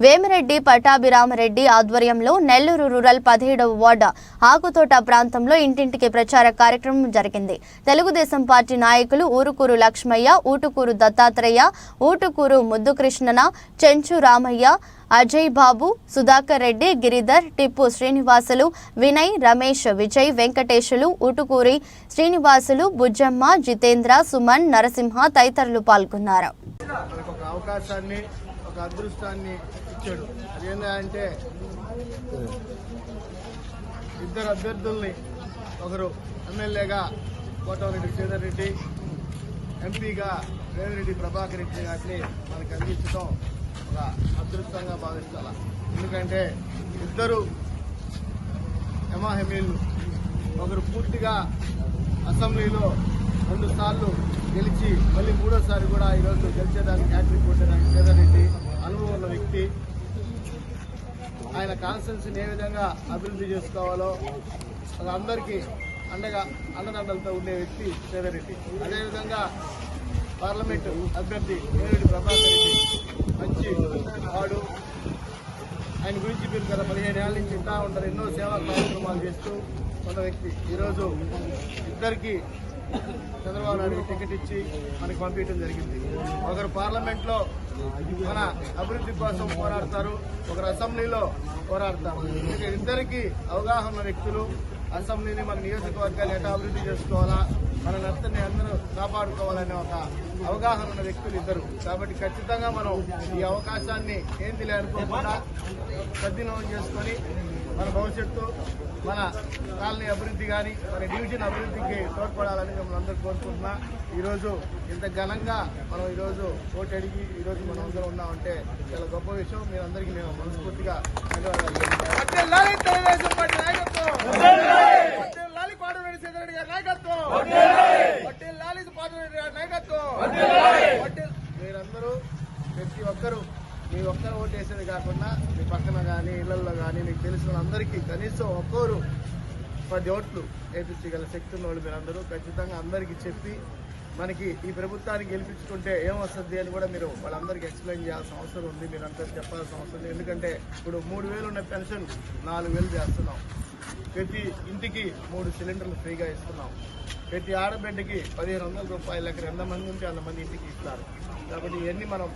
వేమిరెడ్డి పటాభిరామరెడ్డి ఆధ్వర్యంలో నెల్లూరు రూరల్ పదిహేడవ వార్డు ఆకుతోట ప్రాంతంలో ఇంటింటికి ప్రచార కార్యక్రమం జరిగింది. తెలుగుదేశం పార్టీ నాయకులు ఊరుకూరు లక్ష్మయ్య ఊటుకూరు దత్తాత్రేయ ఊటుకూరు ముద్దుకృష్ణన చెంచు రామయ్య అజయ్ బాబు సుధాకర్ రెడ్డి గిరిధర్ టిప్పు శ్రీనివాసులు వినయ్ రమేష్ విజయ్ వెంకటేశులు ఊటుకూరి శ్రీనివాసులు బుజ్జమ్మ జితేంద్ర సుమన్ నరసింహ తదితరులు పాల్గొన్నారు. అవకాశాన్ని ఒక అదృష్టాన్ని ఇచ్చాడు. అదేంటంటే ఇద్దరు అభ్యర్థుల్ని ఒకరు ఎమ్మెల్యేగా కోటమిరెడ్డి శ్రీధర్ రెడ్డి ఎంపీగా రేవిరెడ్డి ప్రభాకర్ రెడ్డి గారిని మనకు అందించడం ఒక అదృష్టంగా భావిస్తాను ఎందుకంటే ఇద్దరు ఎమాహెమీలు ఒకరు పూర్తిగా అసెంబ్లీలో రెండు సార్లు గెలిచి మళ్ళీ మూడోసారి కూడా ఈరోజు గెలిచేదానికి హ్యాట్రిక్ కొట్టడానికి చేదరెడ్డి అనుభవం ఉన్న వ్యక్తి. ఆయన కాన్స్టెన్సీని ఏ విధంగా అభివృద్ధి చేసుకోవాలో అది అందరికీ అండగా అండదండలతో ఉండే వ్యక్తి చేదరెడ్డి అదేవిధంగా పార్లమెంటు అభ్యర్థి వేరెడ్డి ప్రభాకర్ రెడ్డి. మంచి వాడు. ఆయన గురించి మీరు గత పదిహేను ఏళ్ళ నుంచి ఉంటా ఉంటారు. ఎన్నో సేవా కార్యక్రమాలు చేస్తూ ఉన్న వ్యక్తి. ఈరోజు ఇద్దరికీ చంద్రబాబు నాయుడు టికెట్ ఇచ్చి మనకి పంపించడం జరిగింది. ఒకరు పార్లమెంట్లో మన అభివృద్ధి కోసం పోరాడతారు ఒకరు అసెంబ్లీలో పోరాడతారు. ఇద్దరికి అవగాహన వ్యక్తులు అసెంబ్లీని మన నియోజకవర్గాలు ఎట్లా అభివృద్ధి చేసుకోవాలా? మన నర్తని అందరూ కాపాడుకోవాలనే ఒక అవగాహన ఉన్న వ్యక్తులు ఇద్దరు. కాబట్టి ఖచ్చితంగా మనం ఈ అవకాశాన్ని ఏంది అనుకోకుండా సద్వినియోగం చేసుకొని మన భవిష్యత్తు మన కాలనీ అభివృద్ధి కానీ మన డివిజన్ అభివృద్ధికి తోడ్పడాలని మిమ్మల్ని అందరూ కోరుకుంటున్నా. ఈరోజు ఇంత ఘనంగా మనం ఈరోజు ఓటు అడిగి ఈరోజు మనం అందరూ ఉన్నామంటే చాలా గొప్ప విషయం. మీరందరికీ నేను మనస్ఫూర్తిగా ధన్యవాదాలు మీ ఒక్కరు ఓటు వేసేది కాకుండా మీ పక్కన కానీ ఇళ్ళలో కానీ మీకు తెలిసిన వాళ్ళందరికీ కనీసం ఒక్కోరు పది ఓట్లు గల శక్తి ఉన్న వాళ్ళు మీరందరూ ఖచ్చితంగా అందరికీ చెప్పి మనకి ఈ ప్రభుత్వాన్ని గెలిపించుకుంటే ఏమొస్తుంది అని కూడా మీరు వాళ్ళందరికీ ఎక్స్ప్లెయిన్ చేయాల్సిన అవసరం ఉంది. మీరు చెప్పాల్సిన అవసరం ఉంది. ఎందుకంటే ఇప్పుడు మూడు వేలు ఉన్న పెన్షన్ నాలుగు వేలు చేస్తున్నాం. ప్రతి ఇంటికి మూడు సిలిండర్లు ఫ్రీగా ఇస్తున్నాం. ప్రతి ఆడబిడ్డకి పదిహేను వందల రూపాయలు ఎక్కడ ఎంతమంది ఉంటే అంతమంది ఇంటికి ఇస్తారు. కాబట్టి ఇవన్నీ మనం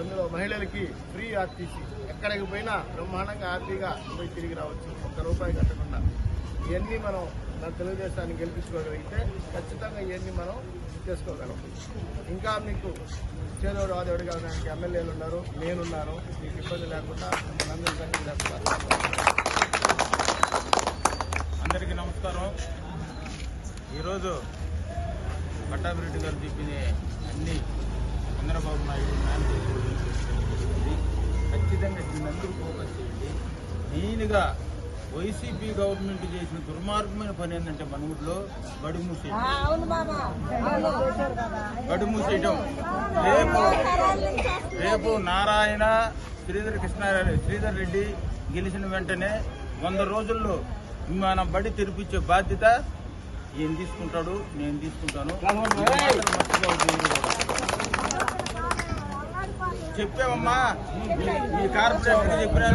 అందులో మహిళలకి ఫ్రీ ఆర్టీసీ ఎక్కడికి పోయినా బ్రహ్మాండంగా ఆర్టీగా పోయి తిరిగి రావచ్చు. ఒక్క రూపాయి కట్టకుండా. ఇవన్నీ మనం మన తెలుగుదేశాన్ని గెలిపించుకోగలిగితే ఖచ్చితంగా ఇవన్నీ మనం చేసుకోగలం. ఇంకా మీకు చేదోడు ఆదోడు కావడానికి ఎమ్మెల్యేలు ఉన్నారు. నేనున్నాను. మీకు ఇబ్బంది లేకుండా మనందరం కలిసి చేస్తారు అందరికీ నమస్కారం. ఈరోజు పట్టాభిరెడ్డి గారు చెప్పిన అన్ని చంద్రబాబు నాయుడు మేనిఫెస్టో ఇది ఖచ్చితంగా దీనందరూ ఫోకస్ చేయండి. మెయిన్గా వైసీపీ గవర్నమెంట్ చేసిన దుర్మార్గమైన పని ఏంటంటే మన ఊళ్ళో బడి మూసేయడం బడి మూసేయటం. రేపు రేపు నారాయణ శ్రీధర్ కృష్ణారెడ్డి శ్రీధర్ రెడ్డి గెలిచిన వెంటనే వంద రోజుల్లో మన బడి తెరిపించే బాధ్యత ఈయన తీసుకుంటాడు నేను తీసుకుంటాను. ఇది మాత్రం మర్చిపోవద్దు. చెప్పామమ్మా మీ- మీ కార్పొరేషన్ చెప్పినా